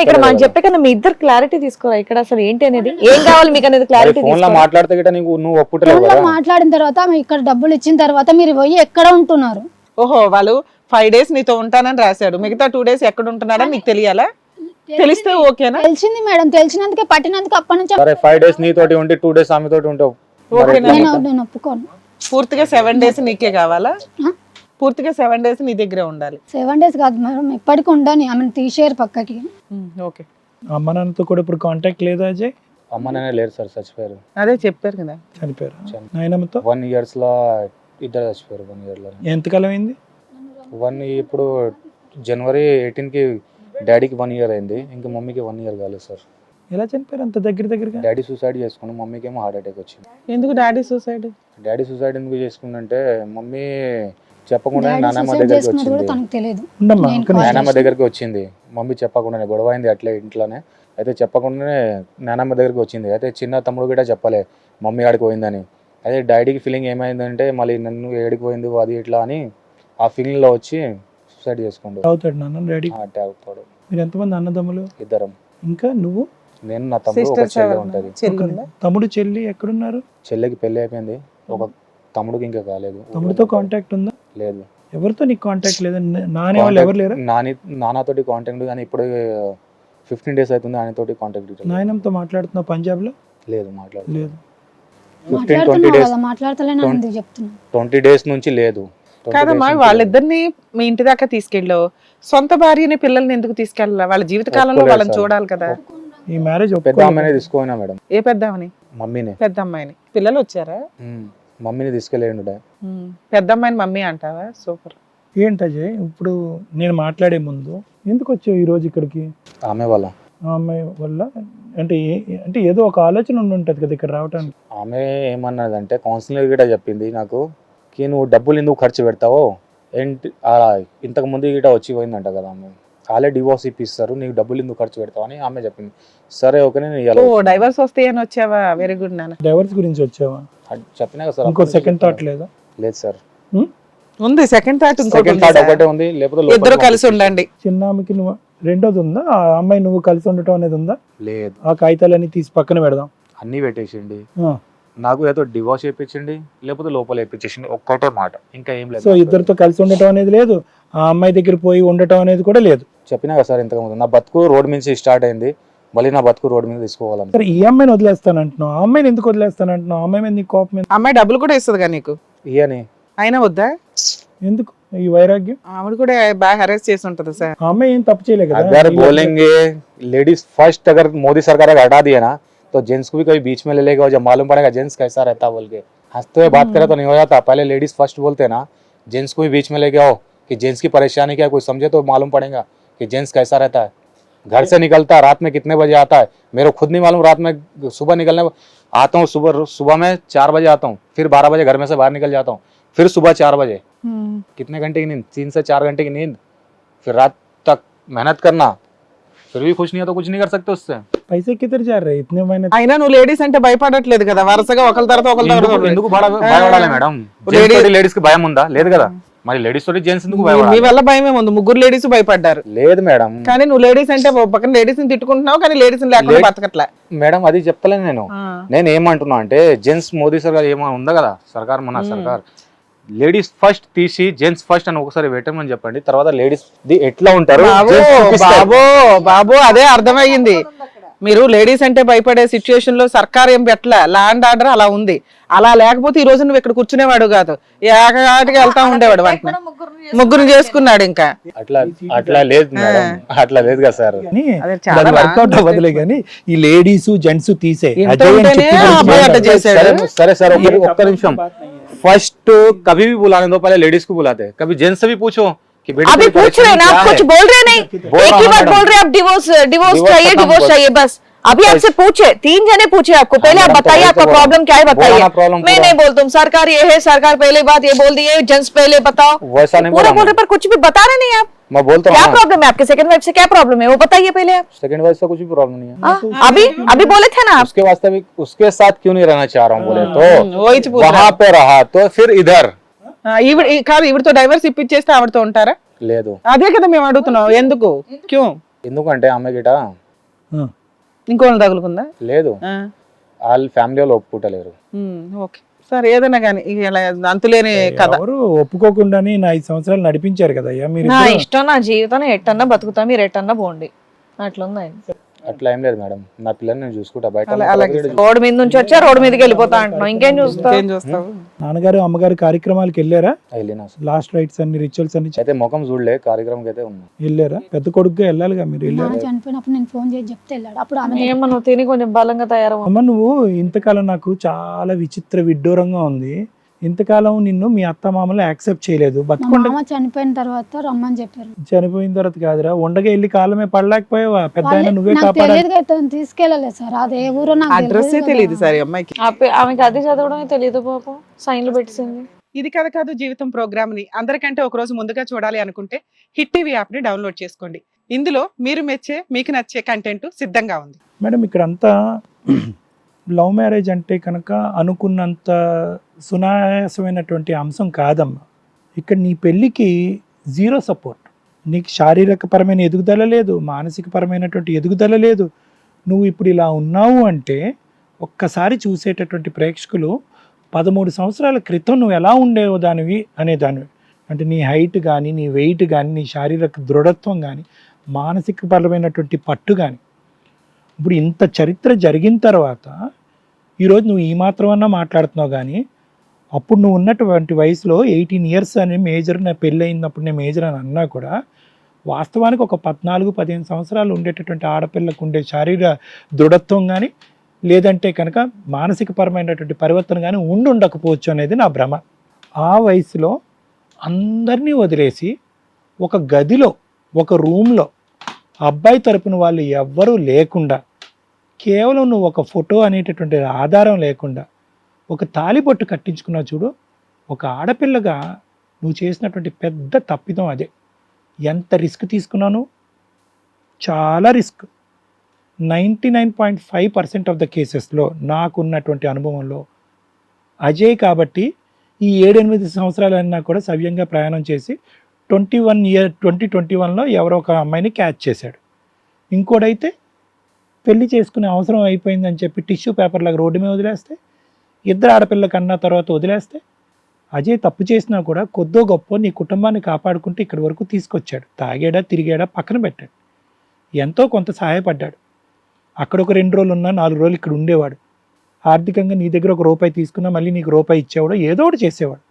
ఇక్కడ మనం చెప్పే కన్నా మీ ఇద్దరు క్లారిటీ తీసుకోరా? ఇక్కడ అసలు ఏంటి అనేది? ఏం కావాలి మీకు అనేది క్లారిటీ ఫోన్లో మాట్లాడితే నీకు నువ్వు ఒప్పుటలేవు కదా. మాట్లాడిన తర్వాత ఇక్కడ డబ్బులు ఇచ్చిన తర్వాత మీరు పోయి ఎక్కడ ఉంటున్నారు? ఓహో వాళ్ళు ఫైవ్ డేస్ నీతో ఉంటానని రాశాడు మిగతా టూ డేస్ ఎక్కడ ఉంటున్నాడని నీకు తెలియాలా? తెలిస్తే ఓకేనా? తెలిసింది మేడం. తెలిసినందుకే పట్టినందుకు అప్పటి నుంచి సరే ఫైవ్ డేస్ నీతోటి ఉండి టూ డేస్ ఆమె తోటి ఉంటావు? ఎట్లా? నేను నేను ఒప్పుకోను. పూర్తిగా సెవెన్ డేస్ నీకే కావాలా? పూర్తిగా సెవెన్ డేస్ నీ దగ్గరే ఉండాలి. సెవెన్ డేస్ కాదు మేడం ఎప్పటికి ఉండని ఆమెను తీసేయరు పక్కకి. ఓకే. అమ్మ నాన్నతో కూడా ఇప్పుడు కాంటాక్ట్ లేదా అజయ్? అమ్మ నాన్న లేరు సార్ చచ్చిపోయారు. అదే చెప్పారు కదా. చనిపోయారు. చని- నాయనమ్మతో? వన్ ఇయర్స్లో ఇద్దరు చచ్చిపోయారు వన్ ఇయర్లో ఎంతకాలం అయింది? వన్ ఇప్పుడు జనవరి ఎయిటీన్కి డాడీకి వన్ ఇయర్ అయింది ఇంకా మమ్మీకి వన్ ఇయర్ కాలేదు సార్. ఎలా చనిపోయారు అంత దగ్గర దగ్గరగా? డాడీ సూసైడ్ చేసుకున్నాం మమ్మీకి ఏమో హార్ట్ అటాక్ వచ్చింది. ఎందుకు డాడీ సూసైడ్ డాడీ సూసైడ్ ఎందుకు చేసుకుందంటే మమ్మీ చెప్పకుండా నానమ్మ దగ్గరికి వచ్చింది. నానమ్మ దగ్గరికి వచ్చింది. మమ్మీ చెప్పకుండానే గొడవ అయింది అట్లే ఇంట్లోనే. అయితే చెప్పకుండానే నానమ్మ దగ్గరికి వచ్చింది. అయితే చిన్న తమ్ముడు కూడా చెప్పలే మమ్మీ ఆడికి పోయిందని. అయితే డాడీకి ఫీలింగ్ ఏమైందంటే మళ్ళీ నన్ను ఏడికి పోయింది అది ఇట్లా అని ఆ feeling లో వచ్చి సూసైడ్ చేసుకుండు. అవుతాడు నాన్న డాడీ? అవుతాడు మీరు ఎంతమంది అన్నదమ్ములు? ఇద్దరం. ఇంకా నువ్వు? నేను నా తమ్ముడు ఒక చెల్లె ఉంటది. తమ్ముడు చెల్లి ఎక్కడున్నారు? చెల్లెకి పెళ్ళి అయిపోయింది. ఒక తమ్ముడికి ఇంకా కాలేదు. తమ్ముడితో కాంటాక్ట్ ఉందా? లేదు. ఎవరితో నీకు కాంటాక్ట్ లేదా? నానే వాళ్ళు ఎవరు లేరా? నాని నాన్నతోటి కాంటాక్ట్ కానీ ఇప్పుడు ఫిఫ్టీన్ డేస్ అవుతుంది ఆయనతోటి కాంటాక్ట్ నాయనంతో మాట్లాడుతున్నావు పంజాబ్లో లేదు. మాట్లాడు లేదు ఫిఫ్టీన్ ట్వంటీ డేస్ ట్వంటీ నుంచి లేదు. 20 కాదమ్మా వాళ్ళిద్దరిని మీ ఇంటి దాకా తీసుకెళ్ళావు సొంత భార్యని పిల్లల్ని ఎందుకు తీసుకెళ్ళాలి? వాళ్ళ జీవిత కాలంలో ఒప్పుకోలేదు వాళ్ళని. చూడాలి కదా. ఈ మ్యారేజ్. పెద్ద అమ్మాయిని తీసుకోయినా మేడం. ఏ పెద్ద అమ్మని మమ్మీని. పెద్ద అమ్మాయిని. పిల్లలు వచ్చారా? మమ్మీని తీసుకెళ్ళండు ఉమ్. పెద్ద అమ్మాయిని మమ్మీ అంటావా? సూపర్. ఏంటి అజయ్ ఇప్పుడు నేను మాట్లాడే ముందు ఎందుకు వచ్చావు ఈ రోజు ఇక్కడికి? ఆమె వాళ్ళ. ఆ అమ్మాయి వల్ల అంటే అంటే ఏదో ఒక ఆలోచన ఉండి ఉంటుంది కదా ఇక్కడ రావడానికి ఆమె ఏమన్నదంటే కౌన్సిలర్ కూడా చెప్పింది నాకు కి నువ్వు డబ్బులు ఎందుకు ఖర్చు పెడతావో? ఏంటి అలా ఇంతకు ముందు గిట వచ్చి పోయిందంట కదా ఆమె. వాళ్ళే డివోర్స్ ఇప్పిస్తారు నీకు డబ్బులు ఎందుకు ఖర్చు పెడతావు అని ఆమె చెప్పింది. సరే ఓకే నేను డైవర్స్ వస్తాయి అని వచ్చావా? వెరీ గుడ్ నాన్న. డైవర్స్ గురించి వచ్చావా? చెప్పినా కదా సార్ ఇంకో సెకండ్ థాట్ లేదా? లేదు సార్. ఉంది సెకండ్ థాట్ సెకండ్ థాట్ ఒకటే ఉంది లేకపోతే ఇద్దరు కలిసి. ఉండండి. చిన్నామికి నువ్వు రెండోది ఉందా? ఆ అమ్మాయి నువ్వు కలిసి ఉండటం అనేది ఉందా? లేదు. ఆ కాగితాలన్నీ తీసి పక్కన పెడదాం. అన్ని పెట్టేసిండి. నాకు ఏదో డివోర్స్ చేయించండి లేకపోతే లోపల వేయించేసిండి ఒక్కటే మాట ఇంకా ఏం లేదు సో ఇద్దరితో కలిసి ఉండటం అనేది లేదు ఆ అమ్మాయి దగ్గర పోయి ఉండటం అనేది కూడా లేదు చెప్పినా కదా సార్ ఇంతకు ముందు నా బతుకు రోడ్ నుంచి స్టార్ట్ అయింది మళ్ళీ నా బతుకు రోడ్ మీద తీసుకోవాలని సరే ఈ అమ్మాయిని వదిలేస్తానంటున్నావు ఆ అమ్మాయిని ఎందుకు వదిలేస్తానంటున్నావు ఆ అమ్మాయి మీద నీకు కోపం ఎందుకు? అమ్మాయి డబ్బులు కూడా ఇస్తుందిగా నీకు ఇయని అయినా వద్దా ఎందుకు ఈ వైరాగ్యం ఆవిడ కూడా బాగా హెరాస్ చేసి ఉంటది సార్ ఆ అమ్మాయి ఏం తప్పు చేయలేదు కదా अगर बोलेंगे लेडीज फर्स्ट अगर मोदी सरकार अगर हटा दिया ना तो जेंट्स को भी कभी बीच में ले लेगा और जब मालूम पड़ेगा जेंट्स कैसा रहता है बोल के। हँसते हुए बात करें तो नहीं हो जाता। पहले लेडीज़ फ़र्स्ट बोलते ना जेंट्स को भी बीच में लेके आओ कि जेंट्स की परेशानी क्या कोई समझे तो मालूम पड़ेगा कि जेंट्स कैसा रहता है। घर से निकलता है रात में कितने बजे आता है? मेरे को खुद नहीं मालूम रात में सुबह निकलने आता हूँ सुबह सुबह में चार बजे आता हूँ फिर बारह बजे घर में से बाहर निकल जाता हूँ फिर सुबह चार बजे। कितने घंटे की नींद? तीन से चार घंटे की नींद। फिर रात तक मेहनत करना फिर भी खुश नहीं है तो कुछ नहीं कर सकते उससे पैसे किधर जा रहे हैं इतने महीने అయినా నువ్వు లేడీస్ అంటే భయపడట్లేదు కదా వరుసగా ఒకరి తర్వాత ఒకరి ఎందుకు తర్వాత ఎందుకు భయ- భయపడాలి మేడం Ladies- జెంట్స్ లేడీస్ కి భయం ఉందా లేదు కదా మరి లేడీస్ తోటి జెంట్స్ ఎందుకు మీ భయపడాలి వల్ల భయమే ఉంది ముగ్గురు లేడీస్ భయపడ్డారు లేదు మేడం కానీ నువ్వు లేడీస్ అంటే ఓ పక్కన లేడీస్ ని తిట్టుకుంటున్నావు కానీ లేడీస్ లేకుండా Lady- బతకట్లే మేడం అది చెప్పలేను నేను నేను ఏమంటున్నా అంటే జెంట్స్ మోదీ సర్కార్ ఏమో ఉందా కదా సర్కార్ మన సర్కార్ లేడీస్ ఫస్ట్ తీసి జెంట్స్ ఫస్ట్ అని ఒకసారి పెట్టమని చెప్పండి తర్వాత లేడీస్ ది ఎట్లా ఉంటారు. బాబో బాబో అదే అర్థమయ్యింది మీరు లేడీస్ అంటే భయపడే సిచ్యువేషన్లో సర్కార్ ఏం పెట్టలే. ల్యాండ్ ఆర్డర్ అలా ఉంది. అలా లేకపోతే ఈ రోజు నువ్వు ఇక్కడ కూర్చునేవాడు కాదు. ఏకగాటికి వెళ్తా ఉండేవాడు వాటిని. ముగ్గురు చేసుకున్నాడు. ఇంకా. అట్లా అట్లా లేదు అట్లా లేదు కదా సార్. వర్కౌట్ అవ్వదులే కానీ ఈ లేడీస్ జెంట్స్ తీసే. సరే సార్ ఒక్క నిమిషం. ఫస్ట్ కవి బులా లేడీస్కు బులాతే కవి జెంట్స్ పూచో. कि अभी पूछ रहे ना आप कुछ बोल रहे नहीं। एक ही बात बोल रहे आप डिवोर्स डिवोर्स चाहिए डिवोर्स चाहिए बस। अभी आपसे पूछे तीन जने पूछे आपको। हाँ, पहले आप बताइए आपका प्रॉब्लम क्या है बताइए। मैं नहीं बोल तुम सरकार ये है सरकार पहले बात ये बोल दी है जेंट्स पहले बताओ। वैसा नहीं पूरा बोल रहे पर कुछ भी बता रहे नहीं आप। मैं बोलता क्या प्रॉब्लम है आपके सेकंड वाइफ से? क्या प्रॉब्लम है? वो बताइए पहले आप। सेकंड वाइफ से कुछ भी प्रॉब्लम नहीं है। हाँ, अभी अभी बोले थे ना उसके वास्तविक उसके साथ क्यों नहीं रहना चाह रहा हूँ बोले तो? वहाँ पे रहा तो फिर इधर। ఈవిడ ఈ- కాదు ఈవిడతో డైవర్స్ ఇప్పించేస్తే ఆవిడతో ఉంటారా? दो అదే కదా మేము అడుగుతున్నాం. ఎందుకు? క్యూ? ఎందుకంటే ఆమె గిట. ఇంకోళ్ళు తగులుకుందా? లేదు. వాళ్ళ ఫ్యామిలీ వాళ్ళు ఒప్పుకుంటలేరు. ఓకే. సరే ఏదైనా కానీ ఇలా అంతులేని కథ. ఎవరు ఒప్పుకోకుండానే నా ఐదు సంవత్సరాలు నడిపించారు కదా అయ్యా మీరు నా. ఇష్టం నా జీవితం ఎట్టన్నా బతుకుతా మీరు ఎట్టన్నా పోండి. అట్లుంది ఆయన. అట్లా ఏం లేదు మేడం. నా పిల్లల్ని నేను చూసుకుంటా. బయట రోడ్డు మీద నుంచి వచ్చా రోడ్డు మీదకి వెళ్ళిపోతా అంటున్నావు. ఇంకేం చూస్తావు? ఏం చూస్తావు? నాన్నగారు అమ్మగారు కార్యక్రమాలకు వెళ్ళారా? వెళ్ళినా సార్. లాస్ట్ రైట్స్ అన్ని రిచువల్స్ అన్ని అయితే ముఖం చూడలే కార్యక్రమం అయితే ఉన్నా. వెళ్ళారా? పెద్ద కొడుకుగా వెళ్ళాలిగా మీరు? వెళ్ళారా? చనిపోయినప్పుడు నేను ఫోన్ చేసి చెప్తే వెళ్ళాడు. అప్పుడు ఆమె ఏమో నువ్వు తిని కొంచెం బలంగా తయారవు అమ్మ నువ్వు ఇంతకాలం నాకు చాలా విచిత్ర విడ్డూరంగా ఉంది. ఇంతకాలం నిన్ను మీ అత్త మామలు యాక్సెప్ట్ చేయలేదు. మా బతుకుండ మామ చనిపోయిన తర్వాత రమ్మని చెప్పారు. చనిపోయిన తర్వాత కాదురా ఉండగా వెళ్ళి కాలమే పడలేకపోయావా? పెద్ద నువ్వే కాపాడాలి. తీసుకెళ్ళలేదు సార్. అదే ఊరో నాకు అడ్రస్సే తెలియదు. సార్ అమ్మాయికి. ఆమెకి అది చదవడమే తెలియదు పాపం. సైన్లు పెట్టింది ఇది కథ కాదు జీవితం ప్రోగ్రామ్ని. అందరికంటే ఒక రోజు ముందుగా చూడాలి అనుకుంటే హిట్ టీవీ యాప్ని డౌన్లోడ్ చేసుకోండి. ఇందులో మీరు మెచ్చే మీకు నచ్చే కంటెంట్ సిద్ధంగా ఉంది. మేడం ఇక్కడ అంతా లవ్ మ్యారేజ్ అంటే కనుక అనుకున్నంత సునాయాసమైనటువంటి అంశం కాదమ్మా. ఇక్కడ నీ పెళ్ళికి జీరో సపోర్ట్. నీకు శారీరకపరమైన ఎదుగుదల లేదు మానసికపరమైనటువంటి ఎదుగుదల లేదు. నువ్వు ఇప్పుడు ఇలా ఉన్నావు అంటే ఒక్కసారి చూసేటటువంటి ప్రేక్షకులు పదమూడు సంవత్సరాల క్రితం నువ్వు ఎలా ఉండేవో దానివి అనే దానివి. అంటే నీ హైట్ కానీ నీ వెయిట్ కానీ నీ శారీరక దృఢత్వం కానీ మానసికపరమైనటువంటి పట్టు కానీ ఇప్పుడు ఇంత చరిత్ర జరిగిన తర్వాత ఈరోజు నువ్వు ఈ మాత్రమన్నా మాట్లాడుతున్నావు కానీ అప్పుడు నువ్వు ఉన్నటువంటి వయసులో ఎయిటీన్ ఇయర్స్ అని మేజర్ నా పెళ్ళి అయినప్పుడు నేను మేజర్ అని అన్నా కూడా వాస్తవానికి ఒక పద్నాలుగు పదిహేను సంవత్సరాలు ఉండేటటువంటి ఆడపిల్లకు ఉండే శారీర దృఢత్వం కానీ లేదంటే కనుక మానసిక పరమైనటువంటి పరివర్తన కానీ ఉండి ఉండకపోవచ్చు అనేది నా భ్రమ. ఆ వయసులో అందరినీ వదిలేసి ఒక గదిలో ఒక రూమ్లో అబ్బాయి తరపున వాళ్ళు ఎవ్వరూ లేకుండా కేవలం నువ్వు ఒక ఫోటో అనేటటువంటి ఆధారం లేకుండా ఒక తాలిబొట్టు కట్టించుకున్నావు చూడు ఒక ఆడపిల్లగా నువ్వు చేసినటువంటి పెద్ద తప్పిదం అదే. ఎంత రిస్క్ తీసుకున్నాను? చాలా risk. Ninety nine point five percent of the కేసెస్లో నాకున్నటువంటి అనుభవంలో అజయ్ కాబట్టి ఈ ఏడెనిమిది సంవత్సరాలైనా కూడా సవ్యంగా ప్రయాణం చేసి twenty one year twenty twenty వన్లో ఎవరో ఒక అమ్మాయిని క్యాచ్ చేశాడు. ఇంకోడైతే పెళ్ళి చేసుకునే అవసరం అయిపోయిందని చెప్పి టిష్యూ పేపర్లకు రోడ్డు మీద వదిలేస్తే ఇద్దరు ఆడపిల్ల కన్నా తర్వాత వదిలేస్తే అజయ్ తప్పు చేసినా కూడా కొద్దో గొప్ప నీ కుటుంబాన్ని కాపాడుకుంటూ ఇక్కడి వరకు తీసుకొచ్చాడు. తాగాడా తిరిగాడా పక్కన పెట్టాడు. ఎంతో కొంత సహాయపడ్డాడు. అక్కడ ఒక రెండు రోజులు ఉన్నా నాలుగు రోజులు ఇక్కడ ఉండేవాడు. ఆర్థికంగా నీ దగ్గర ఒక రూపాయి తీసుకున్నా మళ్ళీ నీకు రూపాయి ఇచ్చేవాడు ఏదో ఒకటి చేసేవాడు.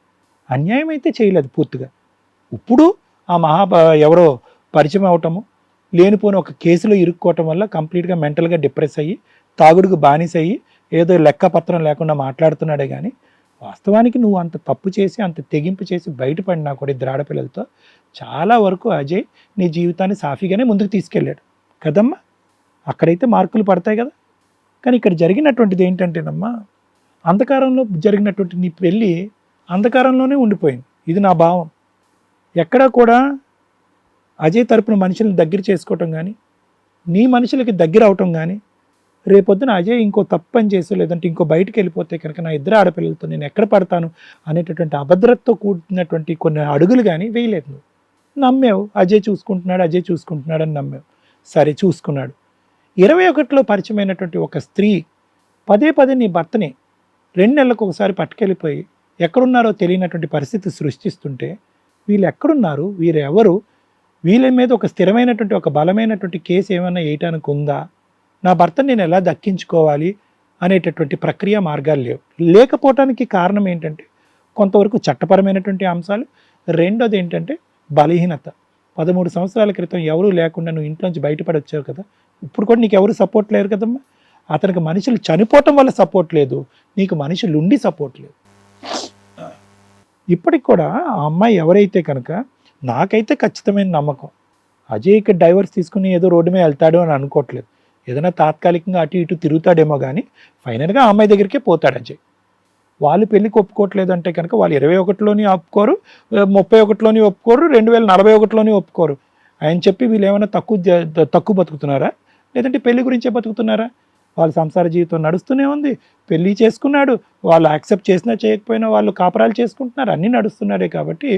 అన్యాయం అయితే చేయలేదు పూర్తిగా. ఇప్పుడు ఆ మహా ఎవరో పరిచయం అవటము లేనిపోని ఒక కేసులో ఇరుక్కోవటం వల్ల కంప్లీట్గా మెంటల్గా డిప్రెస్ అయ్యి తాగుడుకు బానిస అయ్యి ఏదో లెక్క పత్రం లేకుండా మాట్లాడుతున్నాడే కానీ వాస్తవానికి నువ్వు అంత తప్పు చేసి అంత తెగింపు చేసి బయటపడినా కూడా ఇద్దరు ఆడపిల్లలతో చాలా వరకు అజయ్ నీ జీవితాన్ని సాఫీగానే ముందుకు తీసుకెళ్ళాడు. కదమ్మా? అక్కడైతే మార్కులు పడతాయి కదా. కానీ ఇక్కడ జరిగినటువంటిది ఏంటంటేనమ్మా అంధకారంలో జరిగినటువంటి నీ పెళ్ళి అంధకారంలోనే ఉండిపోయింది. ఇది నా భావం. ఎక్కడా కూడా అజయ్ తరపున మనుషులను దగ్గర చేసుకోవటం కానీ నీ మనుషులకి దగ్గర అవటం కానీ రేపొద్దున అజయ్ ఇంకో తప్పని పని చేసో లేదంటే ఇంకో బయటికి వెళ్ళిపోతే కనుక నా ఇద్దరు ఆడపిల్లలతో నేను ఎక్కడ పడతాను అనేటటువంటి అభద్రతతో కూడినటువంటి కొన్ని అడుగులు కానీ వేయలేదు నువ్వు. నమ్మావు. అజయ్ చూసుకుంటున్నాడు అజయ్ చూసుకుంటున్నాడు అని నమ్మావు. సరే చూసుకున్నాడు. ఇరవై ఒకటిలో పరిచయమైనటువంటి ఒక స్త్రీ పదే పదే నీ భర్తని రెండు నెలలకు ఒకసారి పట్టుకెళ్ళిపోయి ఎక్కడున్నారో తెలియనటువంటి పరిస్థితి సృష్టిస్తుంటే వీళ్ళు ఎక్కడున్నారు? వీరెవరు? వీళ్ళ మీద ఒక స్థిరమైనటువంటి ఒక బలమైనటువంటి కేసు ఏమైనా వేయటానికి ఉందా? నా భర్తను నేను ఎలా దక్కించుకోవాలి అనేటటువంటి ప్రక్రియ మార్గాలు లేవు. లేకపోవటానికి కారణం ఏంటంటే కొంతవరకు చట్టపరమైనటువంటి అంశాలు రెండోది ఏంటంటే బలహీనత. పదమూడు సంవత్సరాల క్రితం ఎవరూ లేకుండా నువ్వు ఇంట్లోంచి బయటపడొచ్చావు కదా ఇప్పుడు కూడా నీకు ఎవరు సపోర్ట్ లేరు కదమ్మా? అతనికి మనుషులు చనిపోవటం వల్ల సపోర్ట్ లేదు నీకు మనుషులు ఉండి సపోర్ట్ లేదు. ఇప్పటికి కూడా ఆ అమ్మాయి ఎవరైతే కనుక నాకైతే ఖచ్చితమైన నమ్మకం. అజయ్కి డైవర్స్ తీసుకుని ఏదో రోడ్డు మీద వెళ్తాడు అని అనుకోవట్లేదు. ఏదైనా తాత్కాలికంగా అటు ఇటు తిరుగుతాడేమో కానీ ఫైనల్గా అమ్మాయి దగ్గరికే పోతాడు అజయ్. వాళ్ళు పెళ్ళికి ఒప్పుకోవట్లేదు అంటే కనుక వాళ్ళు ఇరవై ఒకటిలోని ఒప్పుకోరు ముప్పై ఒకటిలోని ఒప్పుకోరు రెండు వేల నలభై ఒకటిలోని ఒప్పుకోరు. ఆయన చెప్పి వీళ్ళు ఏమైనా తక్కువ తక్కువ బతుకుతున్నారా? లేదంటే పెళ్ళి గురించే బతుకుతున్నారా? వాళ్ళ సంసార జీవితం నడుస్తూనే ఉంది. పెళ్ళి చేసుకున్నాడు. వాళ్ళు యాక్సెప్ట్ చేసినా చేయకపోయినా వాళ్ళు కాపురాలు చేసుకుంటున్నారు. అన్నీ నడుస్తున్నాడే కాబట్టి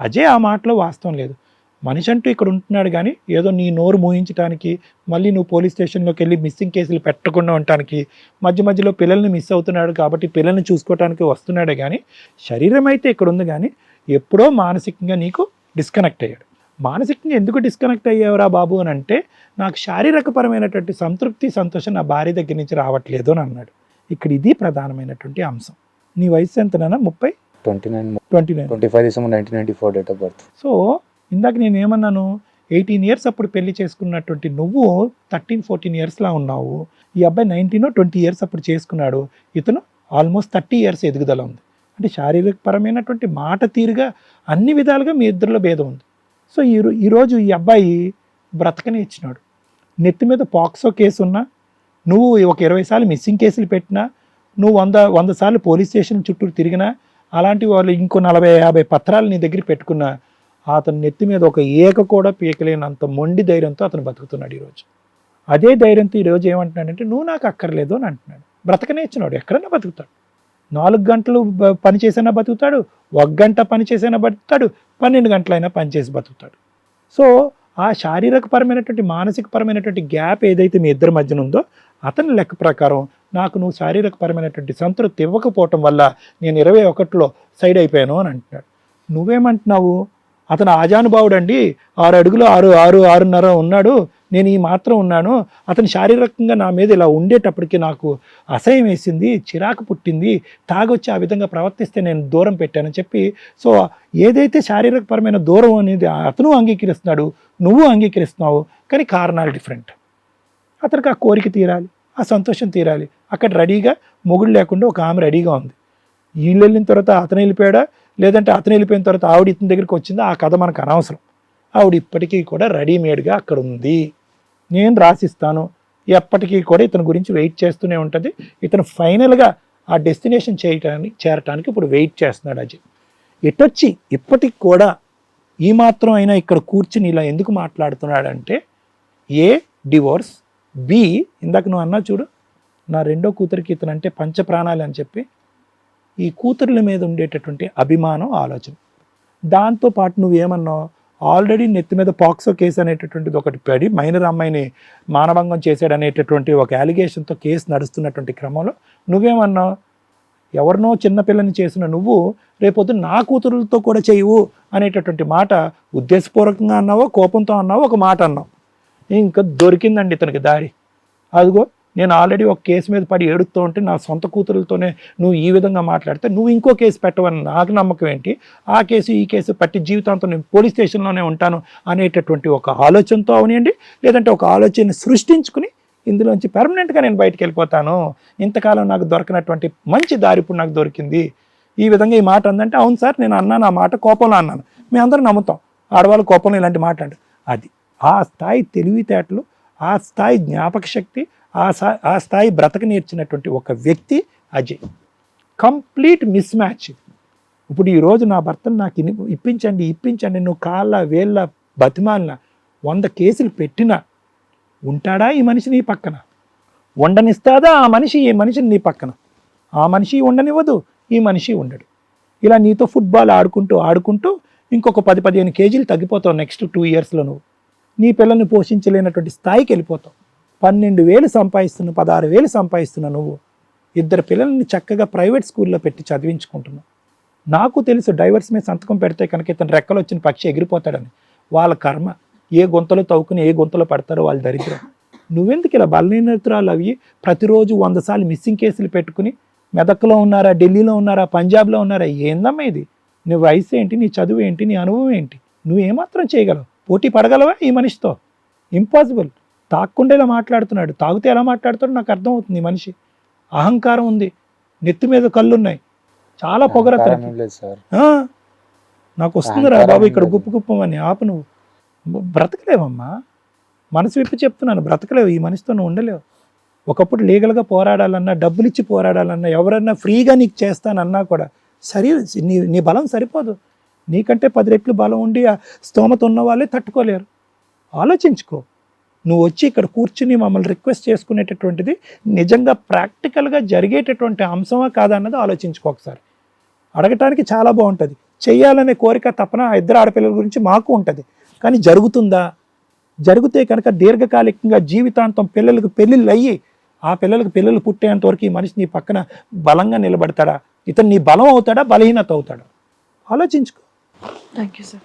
అజయ్ ఆ మాటలో వాస్తవం లేదు. మనిషి అంటూ ఇక్కడ ఉంటున్నాడు కానీ ఏదో నీ నోరు మూయించడానికి మళ్ళీ నువ్వు పోలీస్ స్టేషన్లోకి వెళ్ళి మిస్సింగ్ కేసులు పెట్టకుండా ఉండటానికి మధ్య మధ్యలో పిల్లల్ని మిస్ అవుతున్నాడు కాబట్టి పిల్లల్ని చూసుకోవటానికి వస్తున్నాడే కానీ శరీరం అయితే ఇక్కడ ఉంది కానీ ఎప్పుడో మానసికంగా నీకు డిస్కనెక్ట్ అయ్యాడు. మానసికంగా ఎందుకు డిస్కనెక్ట్ అయ్యావురా బాబు అని అంటే నాకు శారీరకపరమైనటువంటి సంతృప్తి సంతోషం నా భార్య దగ్గర నుంచి రావట్లేదు అని అన్నాడు. ఇక్కడ ఇది ప్రధానమైనటువంటి అంశం. నీ వయసు ఎంతనన్నా ముప్పై? Twenty nine twenty nine. Twenty five December nineteen ninety four date of birth so ఇందాక నేను ఏమన్నాను? ఎయిటీన్ ఇయర్స్ అప్పుడు పెళ్ళి చేసుకున్నటువంటి నువ్వు థర్టీన్ ఫోర్టీన్ ఇయర్స్లా ఉన్నావు. ఈ అబ్బాయి నైన్టీన్ ట్వంటీ ఇయర్స్ అప్పుడు చేసుకున్నాడు. ఇతను ఆల్మోస్ట్ థర్టీ ఇయర్స్ ఎదుగుదల ఉంది. అంటే శారీరక పరమైనటువంటి మాట తీరుగా అన్ని విధాలుగా మీ ఇద్దరిలో భేదం ఉంది. సో ఈ ఈరోజు ఈ అబ్బాయి బ్రతకనే ఇచ్చినాడు. నెత్తి మీద పాక్సో కేసు ఉన్నా నువ్వు ఒక ఇరవై సార్లు మిస్సింగ్ కేసులు పెట్టినా నువ్వు వంద వంద సార్లు పోలీస్ స్టేషన్ చుట్టూ తిరిగినా అలాంటి వాళ్ళు ఇంకో నలభై యాభై పత్రాలు నీ దగ్గర పెట్టుకున్నా అతని నెత్తి మీద ఒక ఏక కూడా పీకలేనంత మొండి ధైర్యంతో అతను బతుకుతున్నాడు ఈరోజు అదే ధైర్యంతో ఈరోజు ఏమంటున్నాడంటే నువ్వు నాకు అక్కర్లేదు అని అంటున్నాడు. బ్రతకనే ఇచ్చినాడు. ఎక్కడైనా బతుకుతాడు. నాలుగు గంటలు పని చేసైనా బతుకుతాడు ఒక గంట పని చేసైనా బతుకుతాడు పన్నెండు గంటలైనా పని చేసి బతుకుతాడు. సో ఆ శారీరకపరమైనటువంటి మానసికపరమైనటువంటి గ్యాప్ ఏదైతే మీ ఇద్దరి మధ్యన ఉందో అతని లెక్క ప్రకారం నాకు నువ్వు శారీరకపరమైనటువంటి సంతృప్తి ఇవ్వకపోవటం వల్ల నేను ఇరవై ఒకటిలో సైడ్ అయిపోయాను అని అంటున్నాడు. నువ్వేమంటున్నావు? అతను ఆజానుభావుడు అండి ఆరు అడుగులు ఆరు ఆరు ఆరున్నర ఉన్నాడు నేను ఈ మాత్రం ఉన్నాను. అతను శారీరకంగా నా మీద ఇలా ఉండేటప్పటికి నాకు అసహ్యం వేసింది చిరాకు పుట్టింది. తాగొచ్చి ఆ విధంగా ప్రవర్తిస్తే నేను దూరం పెట్టానని చెప్పి. సో ఏదైతే శారీరకపరమైన దూరం అనేది అతను అంగీకరిస్తున్నాడు నువ్వు అంగీకరిస్తున్నావు కానీ కారణాలు డిఫరెంట్ అతనికి ఆ కోరిక తీరాలి ఆ సంతోషం తీరాలి. అక్కడ రెడీగా మొగుడు లేకుండా ఒక ఆమె రెడీగా ఉంది. వీళ్ళు వెళ్ళిన తర్వాత అతను వెళ్ళిపోయాడా? లేదంటే అతను వెళ్ళిపోయిన తర్వాత ఆవిడ ఇతని దగ్గరికి వచ్చిందా? ఆ కథ మనకు అనవసరం. ఆవిడ ఇప్పటికీ కూడా రెడీమేడ్గా అక్కడ ఉంది. నేను రాసిస్తాను. ఎప్పటికీ కూడా ఇతని గురించి వెయిట్ చేస్తూనే ఉంటుంది. ఇతను ఫైనల్గా ఆ డెస్టినేషన్ చేయటానికి చేరటానికి ఇప్పుడు వెయిట్ చేస్తున్నాడు అజయ్. ఎటొచ్చి ఇప్పటికి కూడా ఈ మాత్రం అయినా ఇక్కడ కూర్చుని ఇలా ఎందుకు మాట్లాడుతున్నాడంటే ఏ డివోర్స్ బి ఇందాక నువ్వు అన్నా చూడు నా రెండో కూతురికి ఇతను అంటే పంచప్రాణాలు అని చెప్పి ఈ కూతుర్ల మీద ఉండేటటువంటి అభిమానం ఆలోచన. దాంతో పాటు నువ్వేమన్నావు? ఆల్రెడీ నెత్తి మీద పాక్సో కేసు అనేటటువంటిది ఒకటి పడి మైనర్ అమ్మాయిని మానభంగం చేశాడు అనేటటువంటి ఒక అలిగేషన్తో కేసు నడుస్తున్నటువంటి క్రమంలో నువ్వేమన్నావు ఎవరినో చిన్నపిల్లని చేసిన నువ్వు రేపొద్దు నా కూతురులతో కూడా చేయవు అనేటటువంటి మాట ఉద్దేశపూర్వకంగా అన్నావో కోపంతో అన్నావో? ఒక మాట అన్నావు. ఇంకా దొరికిందండి ఇతనికి దారి. అదిగో నేను ఆల్రెడీ ఒక కేసు మీద పడి ఏడుస్తూ ఉంటే నా సొంత కూతురులతోనే నువ్వు ఈ విధంగా మాట్లాడితే నువ్వు ఇంకో కేసు పెట్టవని నాకు నమ్మకం ఏంటి? ఆ కేసు ఈ కేసు పట్టి జీవితాంతం నేను పోలీస్ స్టేషన్లోనే ఉంటాను అనేటటువంటి ఒక ఆలోచనతో అవనియండి లేదంటే ఒక ఆలోచనని సృష్టించుకుని ఇందులోంచి పెర్మనెంట్గా నేను బయటికి వెళ్ళిపోతాను. ఇంతకాలం నాకు దొరకనటువంటి మంచి దారి ఇప్పుడు నాకు దొరికింది. ఈ విధంగా ఈ మాట అందంటే అవును సార్ నేను అన్నాను ఆ మాట కోపంలో అన్నాను. మేము అందరం నమ్ముతాం. ఆడవాళ్ళు కోపంలో ఇలాంటి మాట అంటారు అది ఆ స్థాయి తెలివితేటలు ఆ స్థాయి జ్ఞాపక శక్తి ఆ స్థాయి ఆ స్థాయి బ్రతక నేర్చినటువంటి ఒక వ్యక్తి అజయ్. కంప్లీట్ మిస్ మ్యాచ్ ఇప్పుడు ఈరోజు నా భర్తను నాకు ఇని- ఇప్పించండి ఇప్పించండి నువ్వు కాళ్ళ వేళ్ళ బతిమాలిన వంద కేసులు పెట్టినా ఉంటాడా ఈ మనిషి నీ పక్కన? ఉండనిస్తాదా ఆ మనిషి ఈ మనిషిని నీ పక్కన? ఆ మనిషి ఉండనివ్వదు ఈ మనిషి ఉండడు. ఇలా నీతో ఫుట్బాల్ ఆడుకుంటూ ఆడుకుంటూ ఇంకొక పది పదిహేను కేజీలు తగ్గిపోతావు నెక్స్ట్ టూ ఇయర్స్లో నువ్వు. నీ పిల్లల్ని పోషించలేనటువంటి స్థాయికి వెళ్ళిపోతావు. పన్నెండు వేలు సంపాదిస్తున్న పదహారు వేలు సంపాదిస్తున్న నువ్వు. ఇద్దరు పిల్లల్ని చక్కగా ప్రైవేట్ స్కూల్లో పెట్టి చదివించుకుంటున్నావు. నాకు తెలుసు డైవర్స్ మీద సంతకం పెడితే కనుక ఇతను రెక్కలు వచ్చిన పక్షి ఎగిరిపోతాడని. వాళ్ళ కర్మ. ఏ గుంతలో తవ్వుకుని ఏ గుంతలో పడతారో వాళ్ళ దరిద్రం. నువ్వెందుకు ఇలా బలహీనతరాలు అవి ప్రతిరోజు వంద సార్లు మిస్సింగ్ కేసులు పెట్టుకుని మెదక్లో ఉన్నారా ఢిల్లీలో ఉన్నారా పంజాబ్లో ఉన్నారా? ఏందమ్మా ఇది? నీ వయసు ఏంటి? నీ చదువు ఏంటి? నీ అనుభవం ఏంటి? నువ్వు ఏమాత్రం చేయగలవు? పోటీ పడగలవా ఈ మనిషితో? ఇంపాసిబుల్ తాక్కుండా ఇలా మాట్లాడుతున్నాడు. తాగితే ఎలా మాట్లాడుతాడో నాకు అర్థమవుతుంది ఈ మనిషి. అహంకారం ఉంది. నెత్తి మీద కళ్ళున్నాయి. చాలా పొగర నాకు వస్తుందిరా అహంకారం బాబు ఇక్కడ. గుప్పు గుప్పమని. ఆపు నువ్వు. బ్రతకలేవమ్మా. మనసు విప్పి చెప్తున్నాను బ్రతకలేవు. ఈ మనిషితో నువ్వు ఉండలేవు. ఒకప్పుడు లీగల్గా పోరాడాలన్నా డబ్బులు ఇచ్చి పోరాడాలన్నా ఎవరన్నా ఫ్రీగా నీకు చేస్తానన్నా కూడా సరి నీ నీ బలం సరిపోదు. నీకంటే పది రెట్లు బలం ఉండి ఆ స్తోమత ఉన్న వాళ్ళే తట్టుకోలేరు. ఆలోచించుకో. నువ్వు వచ్చి ఇక్కడ కూర్చుని మమ్మల్ని రిక్వెస్ట్ చేసుకునేటటువంటిది నిజంగా ప్రాక్టికల్గా జరిగేటటువంటి అంశమా కాదా అన్నది ఆలోచించుకో ఒకసారి. అడగటానికి చాలా బాగుంటుంది. చేయాలనే కోరిక తపన ఆ ఇద్దరు ఆడపిల్లల గురించి మాకు ఉంటుంది. కానీ జరుగుతుందా? జరిగితే కనుక దీర్ఘకాలికంగా జీవితాంతం పిల్లలకు పెళ్ళిళ్ళు అయ్యి ఆ పిల్లలకు పిల్లలు పుట్టేంత వరకు ఈ మనిషి నీ పక్కన బలంగా నిలబడతాడా? ఇతను నీ బలం అవుతాడా? బలహీనత అవుతాడా? ఆలోచించుకో. Thank you sir